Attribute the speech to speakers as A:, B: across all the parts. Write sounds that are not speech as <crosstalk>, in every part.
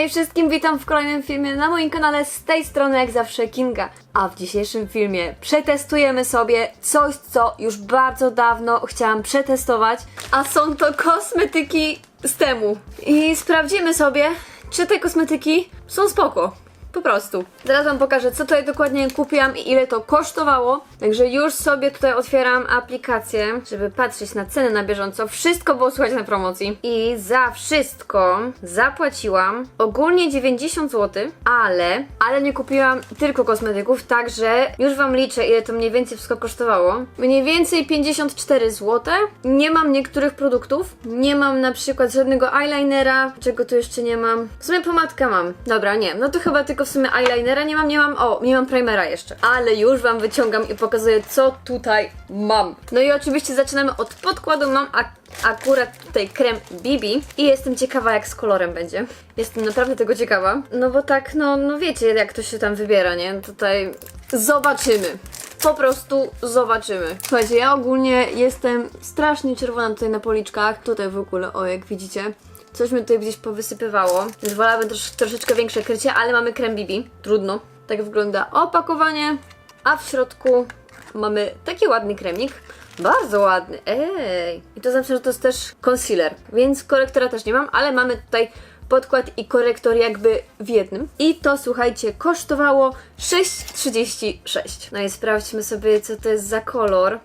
A: Hej wszystkim, witam w kolejnym filmie na moim kanale z tej strony jak zawsze Kinga. A w dzisiejszym filmie przetestujemy sobie coś, co już bardzo dawno chciałam przetestować, a są to kosmetyki z temu. I sprawdzimy sobie, czy te kosmetyki są spoko. Po prostu. Zaraz wam pokażę, co tutaj dokładnie kupiłam i ile to kosztowało. Także już sobie tutaj otwieram aplikację, żeby patrzeć na ceny na bieżąco. Wszystko było słuchać na promocji. I za wszystko zapłaciłam ogólnie 90 zł, ale, ale nie kupiłam tylko kosmetyków, także już wam liczę, ile to mniej więcej wszystko kosztowało. Mniej więcej 54 zł. Nie mam niektórych produktów. Nie mam na przykład żadnego eyelinera. Czego tu jeszcze nie mam? W sumie pomadkę mam. Dobra, nie. No to chyba tylko w sumie eyelinera nie mam, nie mam. O, nie mam primera jeszcze. Ale już wam wyciągam i pokazuję, co tutaj mam. No i oczywiście zaczynamy od podkładu. Mam ak akurat tutaj krem BB i jestem ciekawa, jak z kolorem będzie. Jestem naprawdę tego ciekawa. No bo tak, no, no wiecie, jak to się tam wybiera, nie? Tutaj zobaczymy. Po prostu zobaczymy. Słuchajcie, ja ogólnie jestem strasznie czerwona tutaj na policzkach. Tutaj w ogóle, o jak widzicie. Coś mi tutaj gdzieś powysypywało. Więc wolałabym trosz, troszeczkę większe krycie, ale mamy krem BB. Trudno. Tak wygląda opakowanie. A w środku mamy taki ładny kremik. Bardzo ładny. Ej. I to znaczy, że to jest też concealer. Więc korektora też nie mam, ale mamy tutaj podkład i korektor jakby w jednym. I to słuchajcie, kosztowało 6,36. No i sprawdźmy sobie, co to jest za kolor.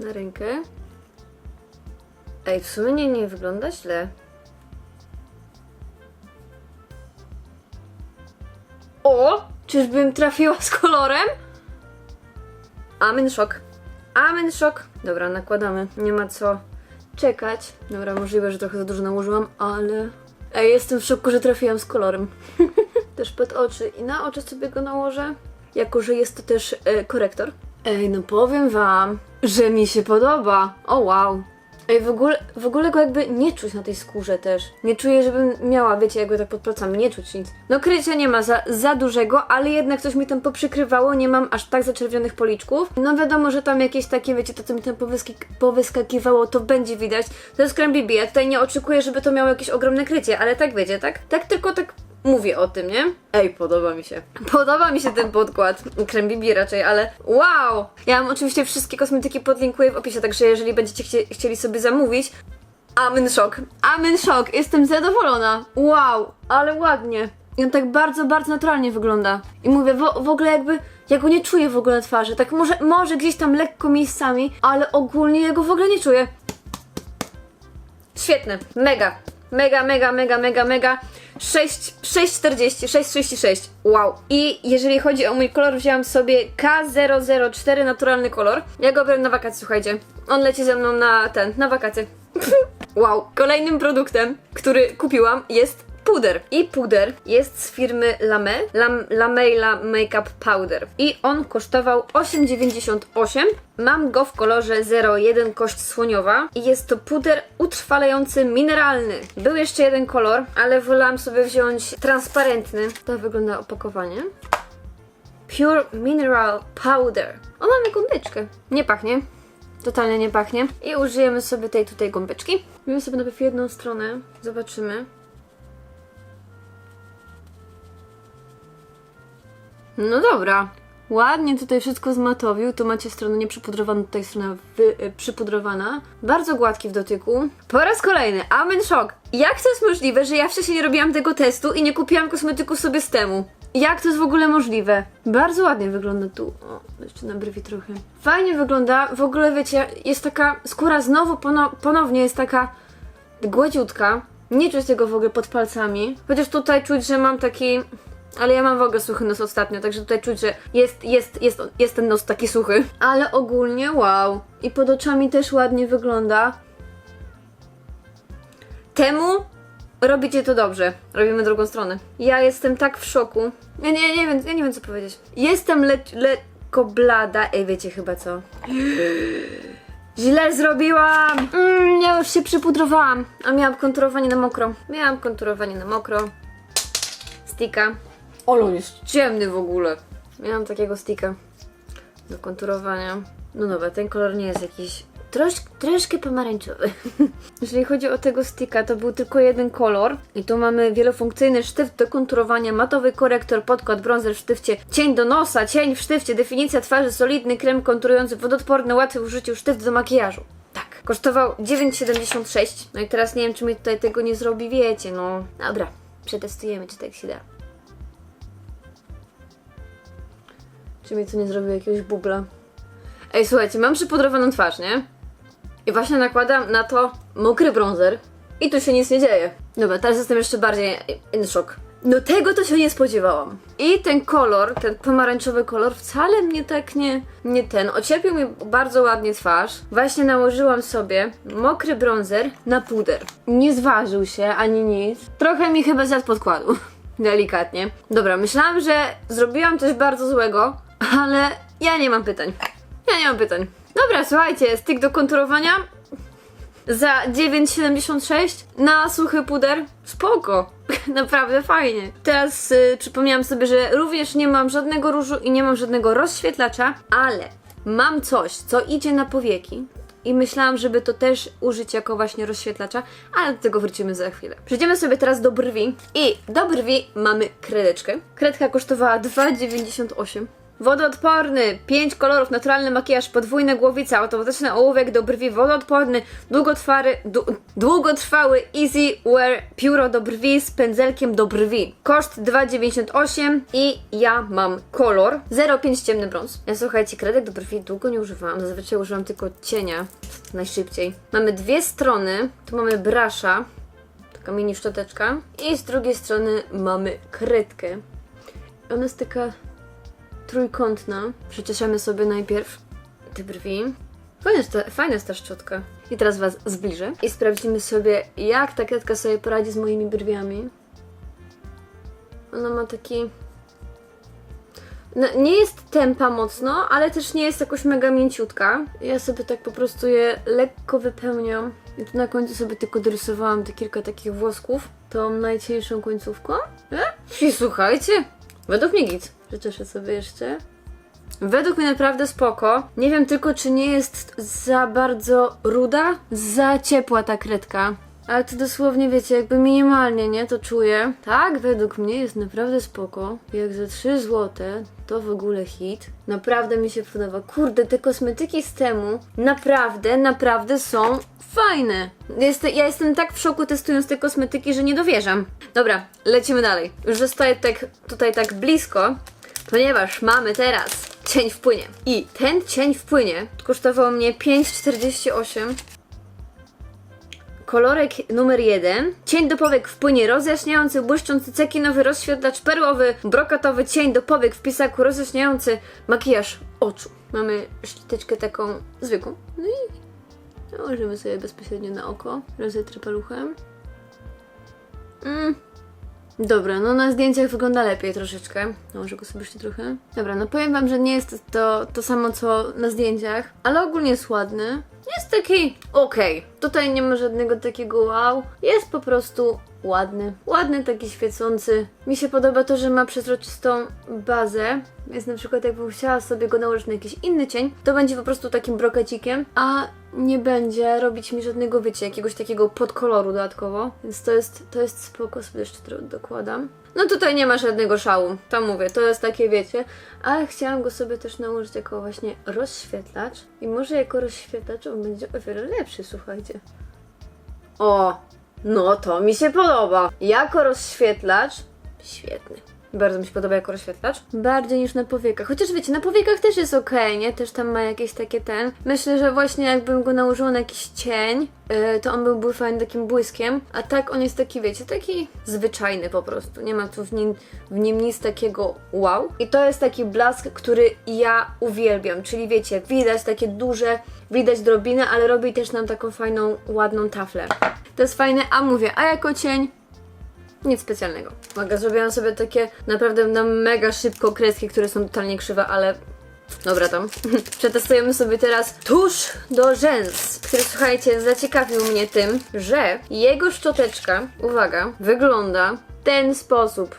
A: Na rękę. Ej, w sumie nie, nie wygląda źle. O! Czyżbym trafiła z kolorem? Amen szok. Amen szok. Dobra, nakładamy. Nie ma co czekać. Dobra, możliwe, że trochę za dużo nałożyłam, ale... Ej, jestem w szoku, że trafiłam z kolorem. <laughs> też pod oczy i na oczy sobie go nałożę. Jako, że jest to też e, korektor. Ej, no powiem wam, że mi się podoba. O wow. Ej, w ogóle, w ogóle go jakby nie czuć na tej skórze też. Nie czuję, żebym miała, wiecie, jakby tak pod nie czuć nic. No krycia nie ma za, za dużego, ale jednak coś mi tam poprzykrywało, nie mam aż tak zaczerwionych policzków. No wiadomo, że tam jakieś takie, wiecie, to co mi tam powyski, powyskakiwało, to będzie widać. To jest krem BB, ja tutaj nie oczekuję, żeby to miało jakieś ogromne krycie, ale tak wiecie, tak? Tak tylko tak mówię o tym, nie? Ej, podoba mi się. Podoba mi się ten podkład. Krem BB raczej, ale wow! Ja mam oczywiście wszystkie kosmetyki podlinkuję w opisie, także jeżeli będziecie chcie, chcieli sobie zamówić, amen szok. Amen szok. Jestem zadowolona. Wow, ale ładnie. I on tak bardzo, bardzo naturalnie wygląda. I mówię, w, w ogóle jakby, ja go nie czuję w ogóle na twarzy. Tak może, może gdzieś tam lekko miejscami, ale ogólnie ja go w ogóle nie czuję. Świetne, mega, mega, mega, mega, mega, mega. 6, 6,40, 6,36. Wow. I jeżeli chodzi o mój kolor, wzięłam sobie K004 naturalny kolor. Ja go biorę na wakacje, słuchajcie. On leci ze mną na ten, na wakacje. <laughs> wow. Kolejnym produktem, który kupiłam jest puder. I puder jest z firmy Lame, Lam, Lameila Makeup Powder. I on kosztował 8,98. Mam go w kolorze 01 kość słoniowa. I jest to puder utrwalający mineralny. Był jeszcze jeden kolor, ale wolałam sobie wziąć transparentny. To wygląda opakowanie. Pure Mineral Powder. O, mamy gąbeczkę. Nie pachnie. Totalnie nie pachnie. I użyjemy sobie tej tutaj gąbeczki. Robimy sobie najpierw jedną stronę. Zobaczymy. No dobra. Ładnie tutaj wszystko zmatowił. Tu macie stronę nieprzypudrowaną, tutaj strona wy, y, przypudrowana. Bardzo gładki w dotyku. Po raz kolejny, amen szok. Jak to jest możliwe, że ja wcześniej nie robiłam tego testu i nie kupiłam kosmetyku sobie z temu? Jak to jest w ogóle możliwe? Bardzo ładnie wygląda tu. O, jeszcze na brwi trochę. Fajnie wygląda. W ogóle wiecie, jest taka skóra znowu pono, ponownie jest taka gładziutka. Nie czuć tego w ogóle pod palcami. Chociaż tutaj czuć, że mam taki ale ja mam w ogóle suchy nos ostatnio, także tutaj czuć, że jest, jest, jest, jest ten nos taki suchy. Ale ogólnie wow. I pod oczami też ładnie wygląda. Temu robicie to dobrze. Robimy drugą stronę. Ja jestem tak w szoku. Ja nie, nie wiem, ja nie wiem co powiedzieć. Jestem le lekko blada. Ej, wiecie chyba co? Źle zrobiłam! Mm, ja już się przypudrowałam, a miałam konturowanie na mokro. Miałam konturowanie na mokro. Stika. Olo jest ciemny w ogóle. Miałam takiego stika do konturowania. No dobra, ten kolor nie jest jakiś trosz, troszkę pomarańczowy. <laughs> Jeżeli chodzi o tego sticka, to był tylko jeden kolor. I tu mamy wielofunkcyjny sztyft do konturowania, matowy korektor, podkład, bronzer w sztywcie, cień do nosa, cień w sztywcie, definicja twarzy, solidny krem konturujący, wodoodporny, łatwy w użyciu, sztyft do makijażu. Tak. Kosztował 9,76. No i teraz nie wiem, czy mi tutaj tego nie zrobi, wiecie, no. Dobra, przetestujemy, czy tak się da. Czy mi to nie zrobi jakiegoś bubla? Ej, słuchajcie, mam przypudrowaną twarz, nie? I właśnie nakładam na to mokry bronzer i tu się nic nie dzieje. Dobra, teraz jestem jeszcze bardziej in shock. No tego to się nie spodziewałam. I ten kolor, ten pomarańczowy kolor wcale mnie tak nie, nie ten. Ociepił mi bardzo ładnie twarz. Właśnie nałożyłam sobie mokry bronzer na puder. Nie zważył się ani nic. Trochę mi chyba zjadł podkładu. <laughs> Delikatnie. Dobra, myślałam, że zrobiłam coś bardzo złego, ale ja nie mam pytań. Ja nie mam pytań. Dobra, słuchajcie, styk do konturowania za 9,76 na suchy puder. Spoko. <laughs> Naprawdę fajnie. Teraz y, przypomniałam sobie, że również nie mam żadnego różu i nie mam żadnego rozświetlacza, ale mam coś, co idzie na powieki. I myślałam, żeby to też użyć jako właśnie rozświetlacza, ale do tego wrócimy za chwilę. Przejdziemy sobie teraz do brwi. I do brwi mamy kredeczkę. Kredka kosztowała 2,98. Wodoodporny, 5 kolorów, naturalny makijaż, podwójna głowica, automatyczny ołówek do brwi, wodoodporny, długotrwały, du, długotrwały Easy Wear pióro do brwi z pędzelkiem do brwi. Koszt 2,98 i ja mam kolor. 0,5 ciemny brąz. Ja słuchajcie, kredek do brwi długo nie używałam, zazwyczaj używam tylko cienia, najszybciej. Mamy dwie strony, tu mamy brasza, taka mini szczoteczka. I z drugiej strony mamy kredkę. Ona jest taka trójkątna. Przeczeszemy sobie najpierw te brwi. Fajna jest, ta, fajna jest ta szczotka. I teraz Was zbliżę i sprawdzimy sobie, jak ta kredka sobie poradzi z moimi brwiami. Ona ma taki... No, nie jest tempa mocno, ale też nie jest jakoś mega mięciutka. Ja sobie tak po prostu je lekko wypełniam. I tu na końcu sobie tylko dorysowałam te kilka takich włosków. Tą najcieńszą końcówką. E? I słuchajcie, według mnie git. Przecieszę sobie jeszcze. Według mnie naprawdę spoko. Nie wiem tylko, czy nie jest za bardzo ruda, za ciepła ta kredka. Ale to dosłownie, wiecie, jakby minimalnie, nie? To czuję. Tak, według mnie jest naprawdę spoko. Jak za 3 złote, to w ogóle hit. Naprawdę mi się podoba. Kurde, te kosmetyki z temu naprawdę, naprawdę są fajne. Jest, ja jestem tak w szoku testując te kosmetyki, że nie dowierzam. Dobra, lecimy dalej. Już zostaję tak, tutaj tak blisko, ponieważ mamy teraz cień w płynie. I ten cień w płynie kosztował mnie 5,48. Kolorek numer jeden. Cień do powiek w płynie rozjaśniający, błyszczący cekinowy rozświetlacz perłowy, brokatowy cień do powiek w pisaku rozjaśniający makijaż oczu. Mamy szliteczkę taką zwykłą. No i nałożymy sobie bezpośrednio na oko. Rozetrę paluchem. Mm. Dobra, no na zdjęciach wygląda lepiej troszeczkę. Nałożę go sobie jeszcze trochę. Dobra, no powiem wam, że nie jest to to samo co na zdjęciach, ale ogólnie jest ładny. Jest taki okej. Tutaj nie ma żadnego takiego wow. Jest po prostu ładny. Ładny, taki świecący. Mi się podoba to, że ma przezroczystą bazę. Więc na przykład jakbym chciała sobie go nałożyć na jakiś inny cień, to będzie po prostu takim brokecikiem, a nie będzie robić mi żadnego, wiecie, jakiegoś takiego podkoloru dodatkowo. Więc to jest, to jest spoko, sobie jeszcze dokładam. No tutaj nie ma żadnego szału, tam mówię, to jest takie, wiecie, ale chciałam go sobie też nałożyć jako właśnie rozświetlacz i może jako rozświetlacz on będzie o wiele lepszy, słuchajcie. O, no to mi się podoba. Jako rozświetlacz, świetny. Bardzo mi się podoba jako rozświetlacz. Bardziej niż na powiekach. Chociaż wiecie, na powiekach też jest ok, nie? Też tam ma jakieś takie ten. Myślę, że właśnie jakbym go nałożyła na jakiś cień, yy, to on byłby fajny takim błyskiem. A tak on jest taki, wiecie, taki zwyczajny po prostu. Nie ma tu w nim, w nim nic takiego wow. I to jest taki blask, który ja uwielbiam. Czyli wiecie, widać takie duże, widać drobinę, ale robi też nam taką fajną, ładną taflę. To jest fajne, a mówię, a jako cień nic specjalnego. Uwaga, zrobiłam sobie takie naprawdę na mega szybko kreski, które są totalnie krzywe, ale dobra tam. <laughs> Przetestujemy sobie teraz tusz do rzęs, który słuchajcie, zaciekawił mnie tym, że jego szczoteczka, uwaga, wygląda w ten sposób.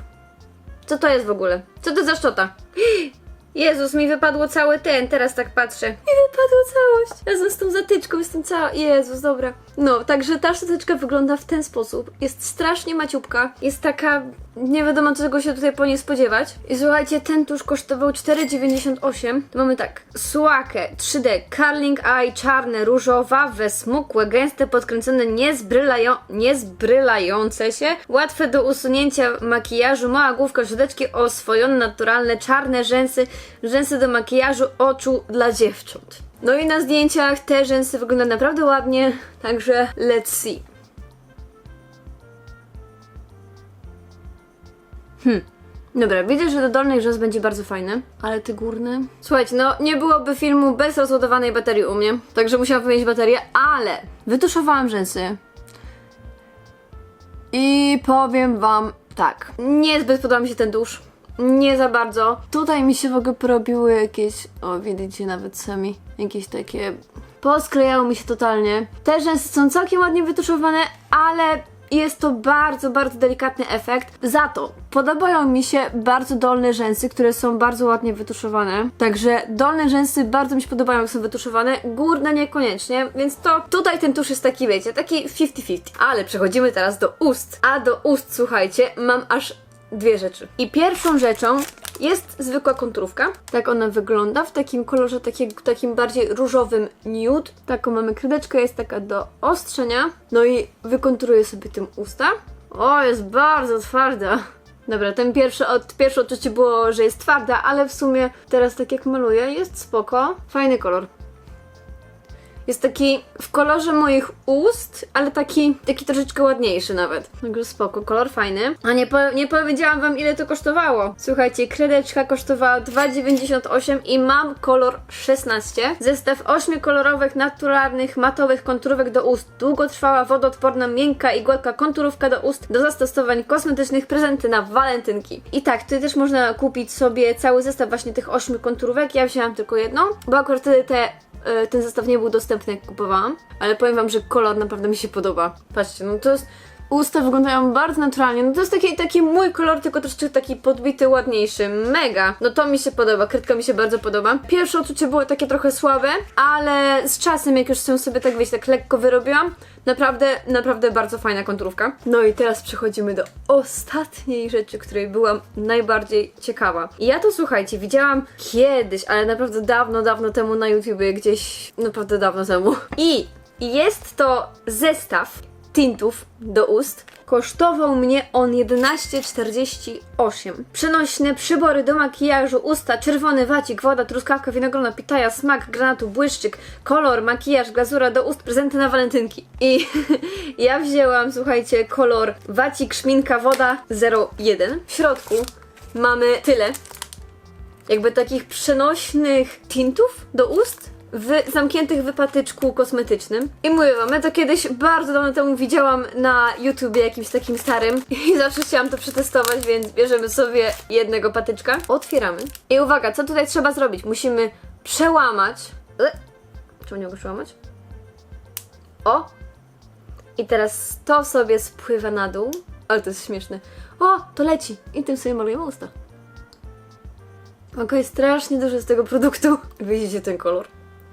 A: Co to jest w ogóle? Co to za szczota? <gasps> Jezus, mi wypadło cały ten, teraz tak patrzę. Mi wypadło całość. Razem z tą zatyczką jestem cała. Jezus, dobra. No, także ta zatyczka wygląda w ten sposób. Jest strasznie maciubka. Jest taka... Nie wiadomo czego się tutaj po niej spodziewać. I słuchajcie, ten tusz kosztował 4,98. To mamy tak. Suakę 3D, curling eye, czarne, różowawe, smukłe, gęste, podkręcone, niezbrylają, niezbrylające się, łatwe do usunięcia makijażu, mała główka, środeczki oswojone, naturalne, czarne rzęsy, rzęsy do makijażu, oczu dla dziewcząt. No i na zdjęciach te rzęsy wyglądają naprawdę ładnie, także let's see. Hmm. Dobra, widzę, że do dolnych rzęs będzie bardzo fajny, ale te górne... Słuchajcie, no nie byłoby filmu bez rozładowanej baterii u mnie, także musiałam wymienić baterię, ale wytuszowałam rzęsy. I powiem wam tak, niezbyt podoba mi się ten dusz. Nie za bardzo. Tutaj mi się w ogóle porobiły jakieś, o widzicie nawet sami, jakieś takie... Posklejało mi się totalnie. Te rzęsy są całkiem ładnie wytuszowane, ale jest to bardzo, bardzo delikatny efekt. Za to podobają mi się bardzo dolne rzęsy, które są bardzo ładnie wytuszowane. Także dolne rzęsy bardzo mi się podobają, jak są wytuszowane, górne niekoniecznie, więc to tutaj ten tusz jest taki, wiecie, taki 50-50. Ale przechodzimy teraz do ust. A do ust, słuchajcie, mam aż dwie rzeczy. I pierwszą rzeczą jest zwykła konturówka. Tak ona wygląda w takim kolorze takiego, takim bardziej różowym nude. Taką mamy kredeczkę, jest taka do ostrzenia. No i wykonturuję sobie tym usta. O, jest bardzo twarda. Dobra, ten pierwszy, od, odczucie było, że jest twarda, ale w sumie teraz tak jak maluję, jest spoko. Fajny kolor. Jest taki w kolorze moich ust, ale taki, taki troszeczkę ładniejszy nawet. Także spoko, kolor fajny. A nie, po, nie powiedziałam wam ile to kosztowało. Słuchajcie, kredeczka kosztowała 2,98 i mam kolor 16. Zestaw 8 kolorowych, naturalnych, matowych konturówek do ust. Długotrwała, wodoodporna, miękka i gładka konturówka do ust do zastosowań kosmetycznych, prezenty na walentynki. I tak, tutaj też można kupić sobie cały zestaw właśnie tych 8 konturówek. Ja wzięłam tylko jedną, bo akurat wtedy te ten zestaw nie był dostępny jak kupowałam, ale powiem wam, że kolor naprawdę mi się podoba. Patrzcie, no to jest... Usta wyglądają bardzo naturalnie. No to jest taki, taki mój kolor, tylko troszeczkę taki podbity, ładniejszy. Mega! No to mi się podoba, kredka mi się bardzo podoba. Pierwsze odczucie było takie trochę słabe, ale z czasem, jak już sobie tak wiecie, tak lekko wyrobiłam, naprawdę, naprawdę bardzo fajna konturówka. No i teraz przechodzimy do ostatniej rzeczy, której byłam najbardziej ciekawa. I ja to słuchajcie, widziałam kiedyś, ale naprawdę dawno, dawno temu na YouTubie, gdzieś naprawdę dawno temu. I jest to zestaw tintów do ust. Kosztował mnie on 11,48. Przenośne przybory do makijażu, usta, czerwony wacik, woda, truskawka, winogrona, pitaja, smak, granatu, błyszczyk, kolor, makijaż, glazura do ust, prezenty na walentynki. I <laughs> ja wzięłam, słuchajcie, kolor wacik, szminka, woda 01. W środku mamy tyle jakby takich przenośnych tintów do ust w zamkniętych wypatyczku kosmetycznym. I mówię wam, ja to kiedyś bardzo dawno temu widziałam na YouTubie jakimś takim starym <laughs> i zawsze chciałam to przetestować, więc bierzemy sobie jednego patyczka, otwieramy. I uwaga, co tutaj trzeba zrobić? Musimy przełamać. E, Czemu nie mogę przełamać? O! I teraz to sobie spływa na dół. Ale to jest śmieszne. O, to leci. I tym sobie malujemy usta. Okej, strasznie dużo z tego produktu. <laughs> Widzicie ten kolor?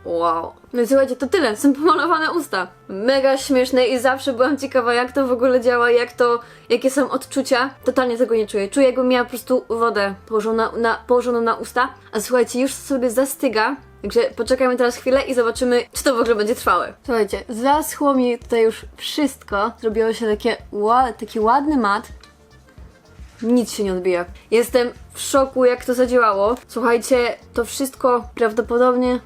A: Wow. No i słuchajcie, to tyle. Są pomalowane usta. Mega śmieszne i zawsze byłam ciekawa, jak to w ogóle działa, jak to, jakie są odczucia. Totalnie tego nie czuję. Czuję, jakbym miała po prostu wodę położoną na, położoną na usta. A słuchajcie, już sobie zastyga. Także poczekajmy teraz chwilę i zobaczymy, czy to w ogóle będzie trwałe. Słuchajcie, zaschło mi tutaj już wszystko. Zrobiło się takie, taki ładny mat. Nic się nie odbija. Jestem w szoku, jak to zadziałało. Słuchajcie, to wszystko prawdopodobnie.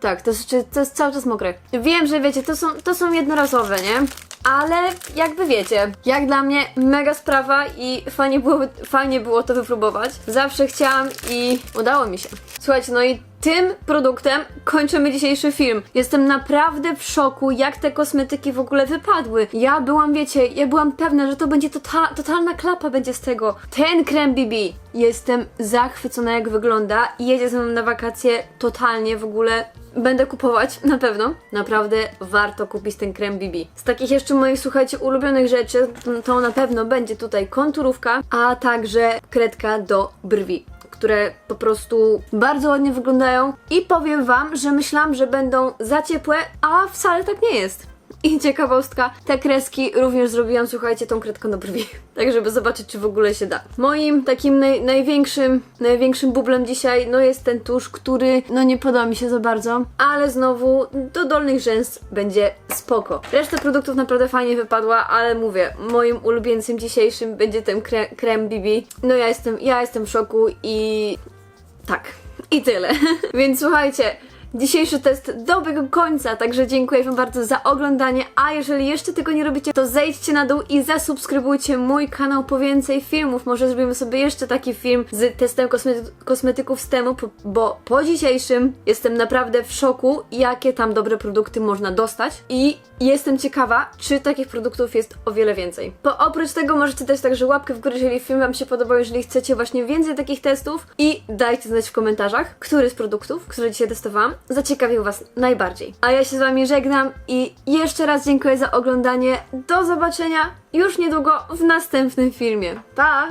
A: Tak, to jest, to jest cały czas mokre. Wiem, że wiecie, to są, to są jednorazowe, nie? Ale jakby wiecie, jak dla mnie mega sprawa i fajnie było, fajnie było to wypróbować. Zawsze chciałam i udało mi się. Słuchajcie, no i tym produktem kończymy dzisiejszy film. Jestem naprawdę w szoku, jak te kosmetyki w ogóle wypadły. Ja byłam, wiecie, ja byłam pewna, że to będzie tota- totalna klapa będzie z tego. Ten krem BB. Jestem zachwycona jak wygląda jedzie ze mną na wakacje totalnie w ogóle. Będę kupować, na pewno. Naprawdę warto kupić ten krem BB. Z takich jeszcze moich, słuchajcie, ulubionych rzeczy, to na pewno będzie tutaj konturówka, a także kredka do brwi które po prostu bardzo ładnie wyglądają i powiem wam, że myślałam, że będą za ciepłe, a wcale tak nie jest. <laughs> I ciekawostka, te kreski również zrobiłam, słuchajcie, tą kredką do brwi. <laughs> Tak, żeby zobaczyć, czy w ogóle się da. Moim takim naj, największym, największym bublem dzisiaj, no jest ten tusz, który, no nie podoba mi się za bardzo, ale znowu do dolnych rzęs będzie spoko. Reszta produktów naprawdę fajnie wypadła, ale mówię, moim ulubieńcem dzisiejszym będzie ten kre, krem BB. No ja jestem, ja jestem w szoku i tak. I tyle. <laughs> Więc słuchajcie, dzisiejszy test dobiegł końca, także dziękuję Wam bardzo za oglądanie. A jeżeli jeszcze tego nie robicie, to zejdźcie na dół i zasubskrybujcie mój kanał po więcej filmów. Może zrobimy sobie jeszcze taki film z testem kosmety kosmetyków z temu, bo po dzisiejszym jestem naprawdę w szoku, jakie tam dobre produkty można dostać. I jestem ciekawa, czy takich produktów jest o wiele więcej. Po oprócz tego możecie dać także łapkę w górę, jeżeli film Wam się podobał, jeżeli chcecie właśnie więcej takich testów i dajcie znać w komentarzach, który z produktów, które dzisiaj testowałam, zaciekawił Was najbardziej. A ja się z Wami żegnam i jeszcze raz dziękuję za oglądanie. Do zobaczenia już niedługo w następnym filmie. Pa!